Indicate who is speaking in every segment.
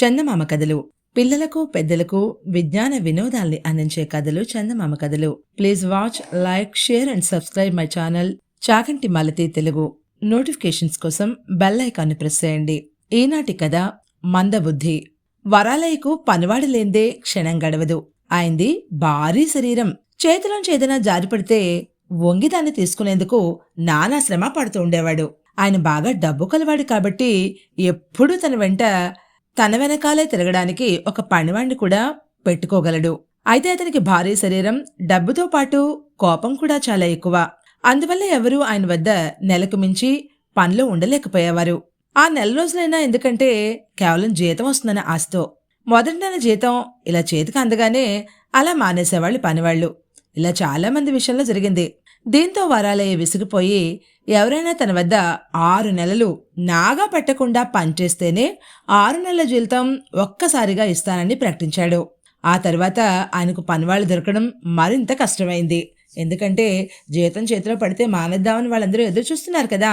Speaker 1: చందమామ కథలు. పిల్లలకు పెద్దలకు విజ్ఞాన వినోదాల్ని అందించే కథలు చందమామ కథలు. Please watch like share and subscribe my channel Chakanti Malathi Telugu. Notifications కోసం బెల్ ఐకాన్ని ప్రెస్ చేయండి. ఈనాటి కథ మందబుద్ధి. వరాలయ్యకు పనివాడు లేందే క్షణం గడవదు. ఆయనది భారీ శరీరం. చేతిలోంచి ఏదైనా జారిపడితే వంగిదాన్ని తీసుకునేందుకు నానా శ్రమ పడుతూ ఉండేవాడు. ఆయన బాగా డబ్బు కలవాడు కాబట్టి ఎప్పుడూ తన వెంట తన వెనకాలే తిరగడానికి ఒక పనివాణ్ణి కూడా పెట్టుకోగలడు. అయితే అతనికి భారీ శరీరం డబ్బుతో పాటు కోపం కూడా చాలా ఎక్కువ. అందువల్ల ఎవరూ ఆయన వద్ద నెలకు మించి పనిలో ఉండలేకపోయేవారు. ఆ నెల రోజులైనా ఎందుకంటే కేవలం జీతం వస్తుందన్న ఆశతో. మొదటి నెల జీతం ఇలా చేతికి అందగానే అలా మానేసేవాళ్ళు పనివాళ్ళు. ఇలా చాలా మంది విషయంలో జరిగింది. దీంతో వరాలయ్య విసిగిపోయి ఎవరైనా తన వద్ద ఆరు నెలలు నాగా పెట్టకుండా పనిచేస్తేనే ఆరు నెలల జీతం ఒక్కసారిగా ఇస్తానని ప్రకటించాడు. ఆ తర్వాత ఆయనకు పనివాళ్ళు దొరకడం మరింత కష్టమైంది. ఎందుకంటే జీతం చేతిలో పడితే మానేద్దామని వాళ్ళందరూ ఎదురు చూస్తున్నారు కదా.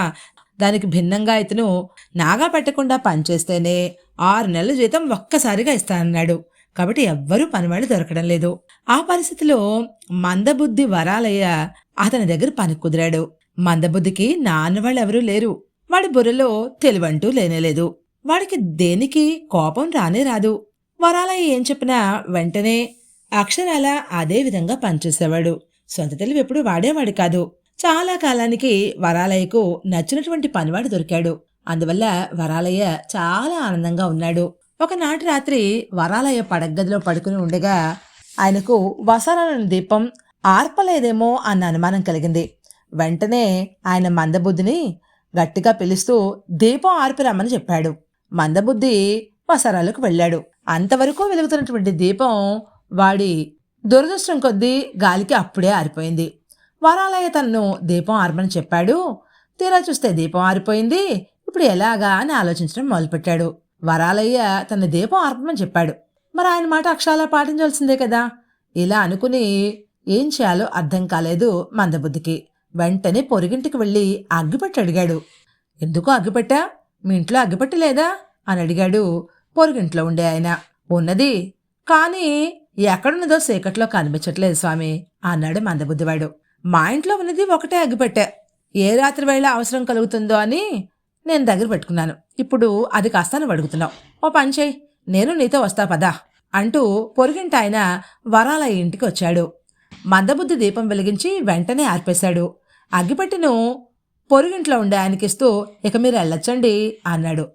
Speaker 1: దానికి భిన్నంగా ఇతను నాగా పెట్టకుండా పనిచేస్తేనే ఆరు నెలల జీతం ఒక్కసారిగా ఇస్తానన్నాడు. కాబట్టి ఎవ్వరూ పనివాళ్ళు దొరకడం లేదు. ఆ పరిస్థితిలో మందబుద్ధి వరాలయ్య అతని దగ్గర పని కుదిరాడు. మందబుద్ధికి నాన్నవాళ్ళు ఎవరూ లేరు. వాడి బుర్రలో తెలివంటూ లేనేలేదు. వాడికి దేనికి కోపం రానే రాదు. వరాలయ్య ఏం చెప్పినా వెంటనే అక్షరాల అదే విధంగా పనిచేసేవాడు. సొంత తెలివి ఎప్పుడు వాడేవాడు కాదు. చాలా కాలానికి వరాలయ్యకు నచ్చినటువంటి పనివాడు దొరికాడు. అందువల్ల వరాలయ్య చాలా ఆనందంగా ఉన్నాడు. ఒకనాటి రాత్రి వరాలయ్య పడగదిలో పడుకుని ఉండగా ఆయనకు వసరాలను దీపం ఆర్పలేదేమో అన్న అనుమానం కలిగింది. వెంటనే ఆయన మందబుద్ధిని గట్టిగా పిలుస్తూ దీపం ఆర్పి రమ్మని చెప్పాడు. మందబుద్ధి వసరాలకు వెళ్ళాడు. అంతవరకు వెలుగుతున్నటువంటి దీపం వాడి దురదృష్టం కొద్దీ గాలికి అప్పుడే ఆరిపోయింది. వరాలయ్య తనను దీపం ఆర్పని చెప్పాడు. తీరా చూస్తే దీపం ఆరిపోయింది. ఇప్పుడు ఎలాగా అని ఆలోచించడం మొదలుపెట్టాడు. వరాలయ్య తన దీపం ఆర్పమని చెప్పాడు. మరి ఆయన మాట అక్షరాలా పాటించాల్సిందే కదా? ఇలా అనుకుని ఏం చేయాలో అర్థం కాలేదు మందబుద్ధికి. వెంటనే పొరిగింటికి వెళ్ళి అగ్గిపెట్టి అడిగాడు. ఎందుకు అగ్గిపెట్టా? మీ ఇంట్లో అగ్గిపెట్టి లేదా? అని అడిగాడు పొరుగింట్లో ఉండే ఆయన. ఉన్నది. కానీ ఎక్కడున్నదో చీకట్లో కనిపించట్లేదు స్వామి అన్నాడు మందబుద్ధివాడు. మా ఇంట్లో ఉన్నది ఒకటే అగ్గిపెట్టె. ఏ రాత్రి వేళ అవసరం కలుగుతుందో అని నేను దగ్గర పెట్టుకున్నాను. ఇప్పుడు అది కాస్తాను అడుగుతున్నావు ఓ పని నేను నీతో వస్తా పదా అంటూ పొరుగింటాయన వరాల ఇంటికి వచ్చాడు. మందబుద్ధి దీపం వెలిగించి వెంటనే ఆర్పేశాడు. అగ్గిపెట్టెను పొరుగింట్లో ఉండే ఆయనకిస్తూ ఇక మీరు వెళ్ళొచ్చండి అన్నాడు.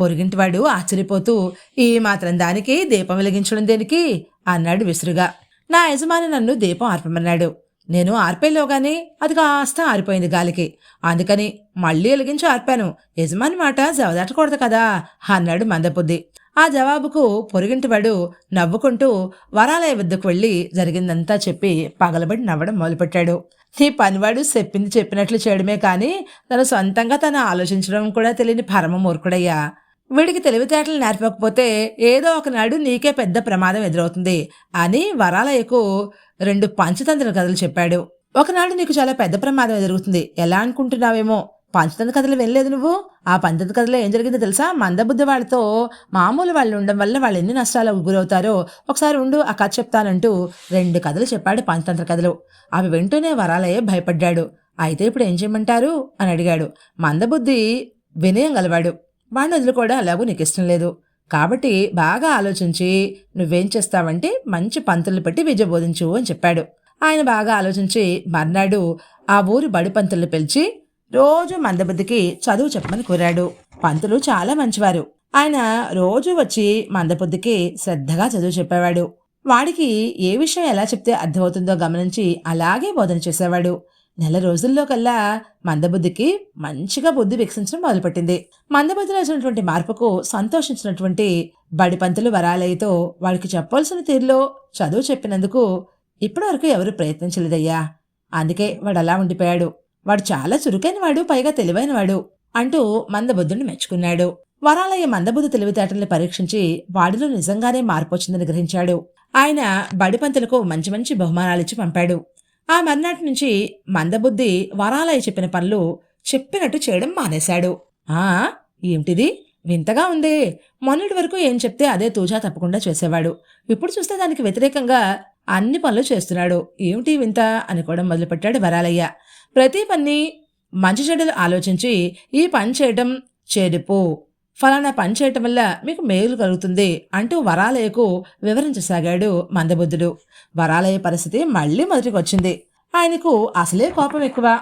Speaker 1: పొరుగింటివాడు ఆశ్చర్యపోతూ ఈ మాత్రం దానికి దీపం వెలిగించడం దేనికి? అన్నాడు విసురుగా. నా యజమాని నన్ను దీపం ఆర్పమన్నాడు. నేను ఆర్పేలోగానే అది కాస్త ఆరిపోయింది గాలికి. అందుకని మళ్ళీ వెలిగించి ఆర్పాను. యజమాని మాట జవదాటకూడదు కదా అన్నాడు మందబుద్ధి. ఆ జవాబుకు పొరుగింటివాడు నవ్వుకుంటూ వరాలయ వద్దకు వెళ్ళి జరిగిందంతా చెప్పి పగలబడి నవ్వడం మొదలుపెట్టాడు. నీ పనివాడు చెప్పింది చెప్పినట్లు చేయడమే కానీ తను సొంతంగా తను ఆలోచించడం కూడా తెలియని పరమ మూర్ఖుడయ్యా. వీడికి తెలివితేటలు నేర్పకపోతే ఏదో ఒకనాడు నీకే పెద్ద ప్రమాదం ఎదురవుతుంది అని వరాలయ్యకు రెండు పంచతంత్ర కథలు చెప్పాడు. ఒకనాడు నీకు చాలా పెద్ద ప్రమాదం ఎదురుగుతుంది ఎలా అనుకుంటున్నావేమో? పంచతంత్ర కథలు వినలేదు నువ్వు? ఆ పంచతంత్ర కథలో ఏం జరిగిందో తెలుసా? మందబుద్ధి వాళ్ళతో మామూలు వాళ్ళు ఉండడం వల్ల వాళ్ళు ఎన్ని నష్టాలకు గురవుతారో ఒకసారి ఉండు ఆ కథ చెప్తానంటూ రెండు కథలు చెప్పాడు పంచతంత్ర కథలు. అవి వింటూనే వరాలయ్యే భయపడ్డాడు. అయితే ఇప్పుడు ఏం చేయమంటారు? అని అడిగాడు. మందబుద్ధి వినయం గలవాడు. వాడిని వదులుకోవడం అలాగూ నీకు ఇష్టం లేదు. కాబట్టి బాగా ఆలోచించి నువ్వేం చేస్తావంటే మంచి పంతులు పెట్టి విద్య బోధించు అని చెప్పాడు. ఆయన బాగా ఆలోచించి మర్నాడు ఆ ఊరి బడి పంతులు పిలిచి రోజు మందబుద్ధికి చదువు చెప్పమని కోరాడు. పంతులు చాలా మంచివారు. ఆయన రోజు వచ్చి మందబుద్ధికి శ్రద్ధగా చదువు చెప్పేవాడు. వాడికి ఏ విషయం ఎలా చెప్తే అర్థమవుతుందో గమనించి అలాగే బోధన చేసేవాడు. నెల రోజుల్లో కల్లా మందబుద్ధికి మంచిగా బుద్ధి వికసించడం మొదలుపెట్టింది. మందబుద్ధిలో వచ్చినటువంటి మార్పుకు సంతోషించినటువంటి బడిపంతులు వరాలయ్యతో వాడికి చెప్పాల్సిన తీరులో చదువు చెప్పినందుకు ఇప్పటివరకు ఎవరు ప్రయత్నించలేదయ్యా. అందుకే వాడు అలా ఉండిపోయాడు. వాడు చాలా చురుకైన వాడు పైగా తెలివైనవాడు అంటూ మందబుద్ధుని మెచ్చుకున్నాడు. వరాలయ్య మందబుద్ధి తెలివితేటల్ని పరీక్షించి వాడిలో నిజంగానే మార్పు వచ్చిందని గ్రహించాడు. ఆయన బడిపంతులకు మంచి మంచి బహుమానాలిచ్చి పంపాడు. ఆ మర్నాటి నుంచి మందబుద్ధి వరాలయ్య చెప్పిన పనులు చెప్పినట్టు చేయడం మానేశాడు. ఆ ఏమిటిది? వింతగా ఉందే. మొన్నటి వరకు ఏం చెప్తే అదే తూజా తప్పకుండా చేసేవాడు. ఇప్పుడు చూస్తే దానికి వ్యతిరేకంగా అన్ని పనులు చేస్తున్నాడు. ఏమిటి వింత అనుకోవడం మొదలుపెట్టాడు వరాలయ్య. ప్రతి పని మంచి చెడులు ఆలోచించి ఈ పని చేయడం చెడుపు ఫలానా పని చేయటం వల్ల మీకు మేలు కలుగుతుంది అంటూ వరాలయ్యకు వివరించసాగాడు మందబుద్ధుడు. వరాలయ్య పరిస్థితి మళ్ళీ మొదటికి వచ్చింది ఆయనకు అసలే కోపం ఎక్కువ.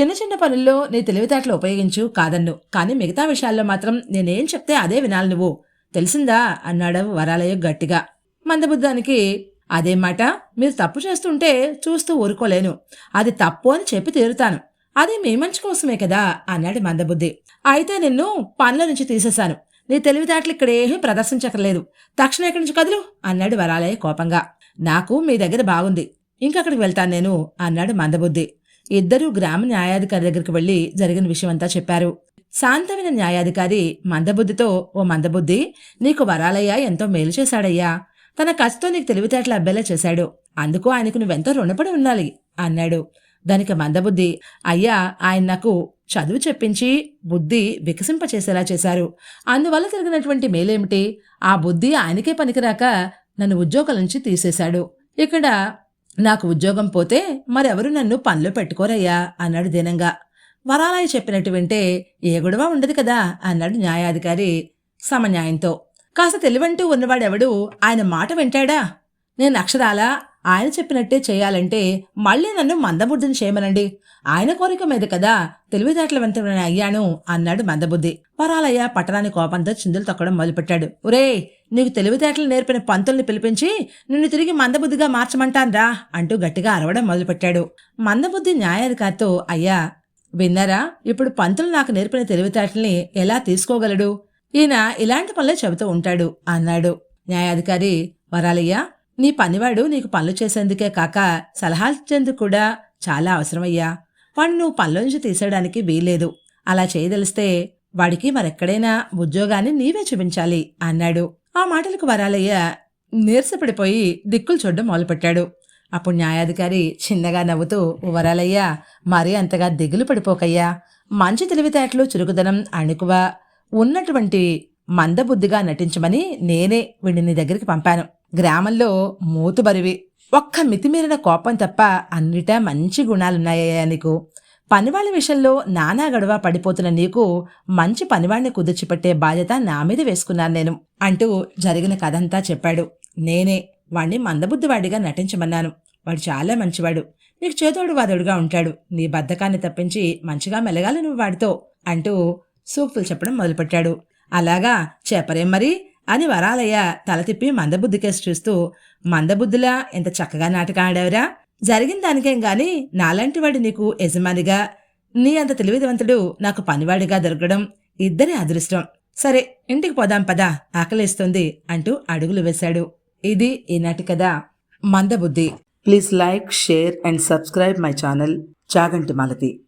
Speaker 1: చిన్న చిన్న పనుల్లో నీ తెలివితేటలు ఉపయోగించు కాదన్ను. కానీ మిగతా విషయాల్లో మాత్రం నేనేం చెప్తే అదే వినాలి నువ్వు. తెలిసిందా? అన్నాడు వరాలయ్య గట్టిగా. మందబుద్ధానికి అదే మాట. మీరు తప్పు చేస్తుంటే చూస్తూ ఊరుకోలేను. అది తప్పు అని చెప్పి తీరుతాను. అది మీ మంచి కోసమే కదా అన్నాడు మందబుద్ధి. అయితే నిన్ను పనుల నుంచి తీసేశాను. నీ తెలివితేటలు ఇక్కడ ఏమీ ప్రదర్శించక్కర్లేదు. తక్షణం ఎక్కడి నుంచి కదులు? అన్నాడు వరాలయ్య కోపంగా. నాకు మీ దగ్గర బాగుంది. ఇంకక్కడికి వెళ్తాను నేను అన్నాడు మందబుద్ధి. ఇద్దరూ గ్రామ న్యాయాధికారి దగ్గరికి వెళ్ళి జరిగిన విషయమంతా చెప్పారు. శాంతమైన న్యాయాధికారి మందబుద్ధితో ఓ మందబుద్ధి నీకు వరాలయ్య ఎంతో మేలు చేశాడయ్యా. తన ఖర్చుతో నీకు తెలివితేటలు అబ్బేలా చేశాడు. అందుకు ఆయనకు నువ్వెంతో రుణపడి ఉండాలి అన్నాడు. దానికి మందబుద్ధి. అయ్యా ఆయన నాకు చదువు చెప్పించి బుద్ధి వికసింపచేసేలా చేశారు. అందువల్ల జరిగినటువంటి మేలేమిటి? ఆ బుద్ధి ఆయనకే పనికిరాక నన్ను ఉద్యోగం నుంచి తీసేశాడు. ఇక్కడ నాకు ఉద్యోగం పోతే మరెవరు నన్ను పనిలో పెట్టుకోరయ్యా అన్నాడు దీనంగా. వరాలయ్య చెప్పినట్టు వింటే ఏ గొడవ ఉండదు కదా అన్నాడు న్యాయాధికారి సమన్యాయంతో. కాస్త తెలివంటూ ఉన్నవాడెవడు? ఆయన మాట వింటాడా? నేను అక్షరాలా? ఆయన చెప్పినట్టే చేయాలంటే మళ్ళీ నన్ను మందబుద్ధిని చేయమనండి. ఆయన కోరిక మీద కదా తెలివితేటలవంతమైన అయ్యాను అన్నాడు మందబుద్ధి. పరాలయ్య పట్టణాన్ని కోపంతో చిందులు తొక్కడం మొదలుపెట్టాడు. ఒరే నీకు తెలివితేటలు నేర్పిన పంతుల్ని పిలిపించి నిన్ను తిరిగి మందబుద్ధిగా మార్చమంటాన్రా అంటూ గట్టిగా అరవడం మొదలుపెట్టాడు. మందబుద్ధి న్యాయాధికారితో అయ్యా విన్నారా? ఇప్పుడు పంతులు నాకు నేర్పిన తెలివితేటల్ని ఎలా తీసుకోగలడు? ఈయన ఇలాంటి పనులే చెబుతూ ఉంటాడు అన్నాడు. న్యాయాధికారి వరాలయ్య నీ పనివాడు నీకు పనులు చేసేందుకే కాక సలహాలు కూడా చాలా అవసరమయ్యా. వాడిని నువ్వు పనుల నుంచి తీసేయడానికి వీల్లేదు. అలా చేయదలిస్తే వాడికి మరెక్కడైనా ఉద్యోగాన్ని నీవే చూపించాలి అన్నాడు. ఆ మాటలకు వరాలయ్య నీరసపడిపోయి దిక్కులు చూడడం మొదలుపెట్టాడు. అప్పుడు న్యాయాధికారి చిన్నగా నవ్వుతూ వరాలయ్య మరీ అంతగా దిగులు పడిపోకయ్యా. మంచి తెలివితేటలు చురుకుదనం అణుకువ ఉన్నటువంటి మందబుద్ధిగా నటించమని నేనే వీడిని దగ్గరికి పంపాను. గ్రామంలో మూతుబరివి ఒక్క మితిమీరిన కోపం తప్ప అన్నిటా మంచి గుణాలున్నాయా నీకు. పనివాళ్ళ విషయంలో నానా గడవ పడిపోతున్న నీకు మంచి పనివాణ్ణి కుదిర్చిపెట్టే బాధ్యత నా మీద వేసుకున్నాను నేను అంటూ జరిగిన కథంతా చెప్పాడు. నేనే వాణ్ణి మందబుద్ధివాడిగా నటించమన్నాను. వాడు చాలా మంచివాడు. నీకు చేతోడు వాదోడుగా ఉంటాడు. నీ బద్ధకాన్ని తప్పించి మంచిగా మెలగాలి నువ్వు వాడితో అంటూ సూక్తులు చెప్పడం మొదలుపెట్టాడు. అలాగా చెప్పరేం మరి అని వరాలయ్య తల తిప్పి మందబుద్ధికేసి చూస్తూ మందబుద్ధిలా ఎంత చక్కగా నాటకం ఆడావురా? జరిగిన దానికేం గాని నాలాంటి వాడు నీకు యజమానిగా నీ అంత తెలివిదవంతుడు నాకు పనివాడిగా దొరకడం ఇద్దరి అదృష్టం. సరే ఇంటికి పోదాం పదా ఆకలిస్తుంది అంటూ అడుగులు వేశాడు. ఇది ఈనాటి కదా మందబుద్ధి. Please like share and subscribe my channel. Chaganti Malathi.